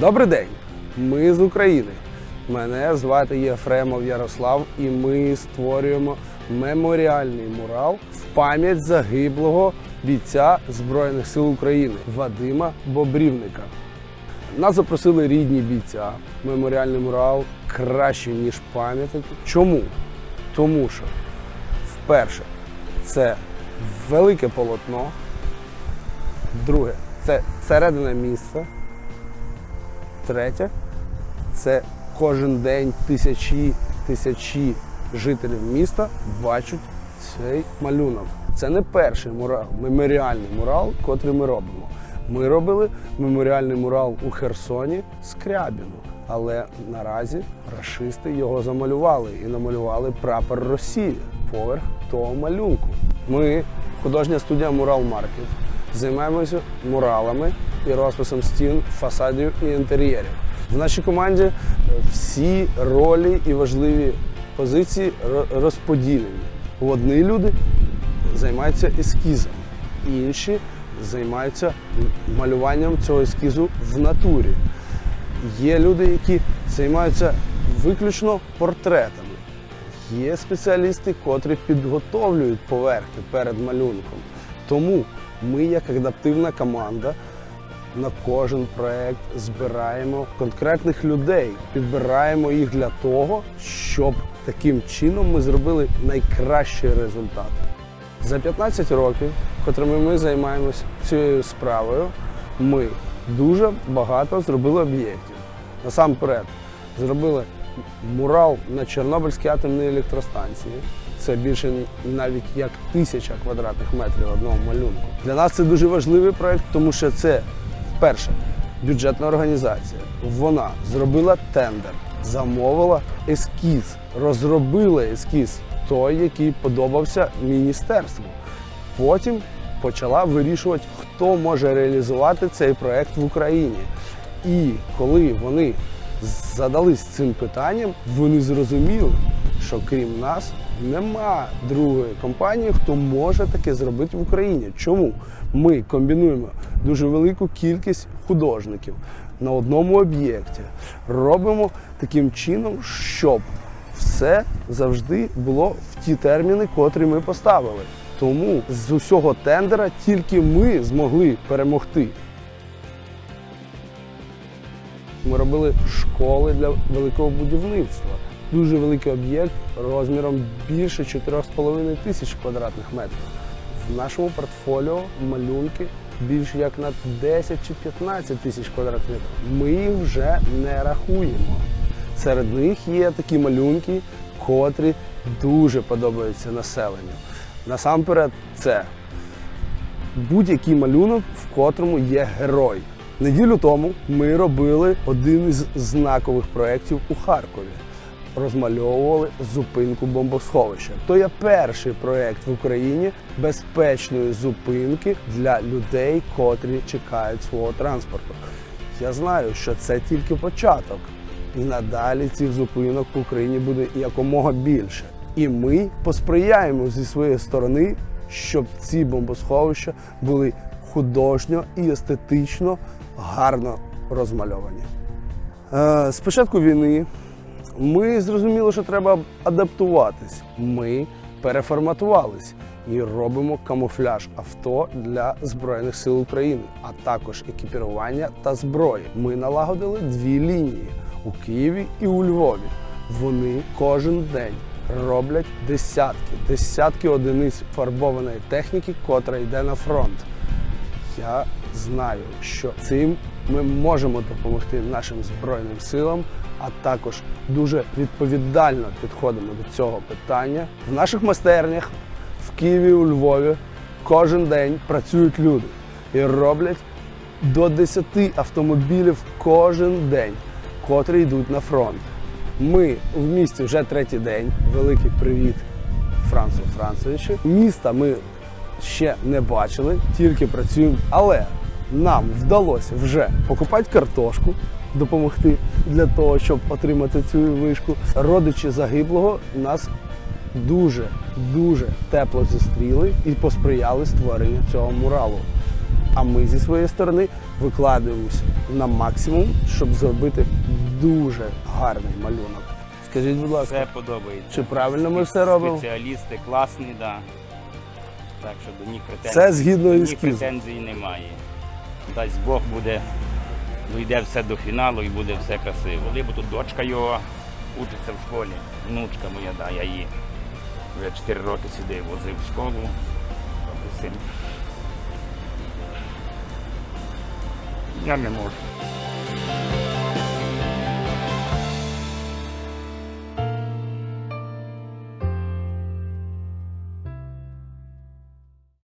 Добрий день! Ми з України. Мене звати Єфремов Ярослав, і ми створюємо меморіальний мурал в пам'ять загиблого бійця Збройних сил України Вадима Бобрівника. Нас запросили рідні бійця. Меморіальний мурал краще, ніж пам'ятники. Чому? Тому що, вперше, це велике полотно. Друге, це середина міста. Третє це кожен день тисячі тисячі жителів міста бачать цей малюнок. Це не перший мурал, меморіальний мурал, котрий ми робимо. Ми робили меморіальний мурал у Херсоні Скрябіну. Але наразі рашисти його замалювали і намалювали прапор Росії поверх того малюнку. Ми, художня студія Мурал Маркет, займаємося муралами і розписом стін, фасадів і інтер'єрів. В нашій команді е, всі ролі і важливі позиції ро- розподілені. Одні люди займаються ескізом, інші займаються малюванням цього ескізу в натурі. Є люди, які займаються виключно портретами. Є спеціалісти, котрі підготовлюють поверхню перед малюнком. Тому ми, як адаптивна команда, на кожен проект збираємо конкретних людей, підбираємо їх для того, щоб таким чином ми зробили найкращий результат. За 15 років, котрими ми займаємося цією справою, ми дуже багато зробили об'єктів. Насамперед, зробили мурал на Чорнобильській атомній електростанції. Це більше навіть як тисяча квадратних метрів одного малюнку. Для нас це дуже важливий проект, тому що це перше бюджетна організація. Вона зробила тендер, замовила ескіз, розробила ескіз той, який подобався міністерству. Потім почала вирішувати, хто може реалізувати цей проект в Україні. І коли вони задались цим питанням, вони зрозуміли, що крім нас нема другої компанії, хто може таке зробити в Україні. Чому? Ми комбінуємо дуже велику кількість художників на одному об'єкті, робимо таким чином, щоб все завжди було в ті терміни, котрі ми поставили. Тому з усього тендера тільки ми змогли перемогти. Ми робили школи для великого будівництва. Дуже великий об'єкт розміром більше 4,5 тисяч квадратних метрів. В нашому портфоліо малюнки більше як на 10 чи 15 тисяч квадратних метрів. Ми їх вже не рахуємо. Серед них є такі малюнки, котрі дуже подобаються населенню. Насамперед, це будь-який малюнок, в котрому є герой. Неділю тому ми робили один із знакових проєктів у Харкові. Розмальовували зупинку бомбосховища. То є перший проєкт в Україні безпечної зупинки для людей, котрі чекають свого транспорту. Я знаю, що це тільки початок, і надалі цих зупинок в Україні буде якомога більше. І ми посприяємо зі своєї сторони, щоб ці бомбосховища були художньо і естетично гарно розмальовані. Е, З початку війни ми зрозуміли, що треба адаптуватись. Ми переформатувались і робимо камуфляж авто для Збройних сил України, а також екіпірування та зброї. Ми налагодили дві лінії у Києві і у Львові. Вони кожен день роблять десятки, десятки одиниць фарбованої техніки, котра йде на фронт. Я знаю, що цим ми можемо допомогти нашим збройним силам, а також дуже відповідально підходимо до цього питання. В наших майстернях в Києві, у Львові кожен день працюють люди і роблять до 10 автомобілів кожен день, котрі йдуть на фронт. Ми в місті вже третій день. Великий привіт Францу Францовичу. Міста ми ще не бачили, тільки працюємо. Але нам вдалося вже покупати картошку, допомогти для того, щоб отримати цю вишку. Родичі загиблого нас дуже дуже тепло зустріли і посприяли створенню цього муралу. А ми зі своєї сторони викладаємось на максимум, щоб зробити дуже гарний малюнок. Скажіть, будь ласка, Все подобається. чи правильно ми все робимо? Спеціалісти класні, да. Так що до них претензій, Все згідно до них ескізу. претензій немає. Дасть Бог буде, дійде все до фіналу і буде все красиво. Бо тут дочка його учиться в школі, внучка моя, да, я її вже 4 роки сюди возив в школу. Тобто син. Я не можу.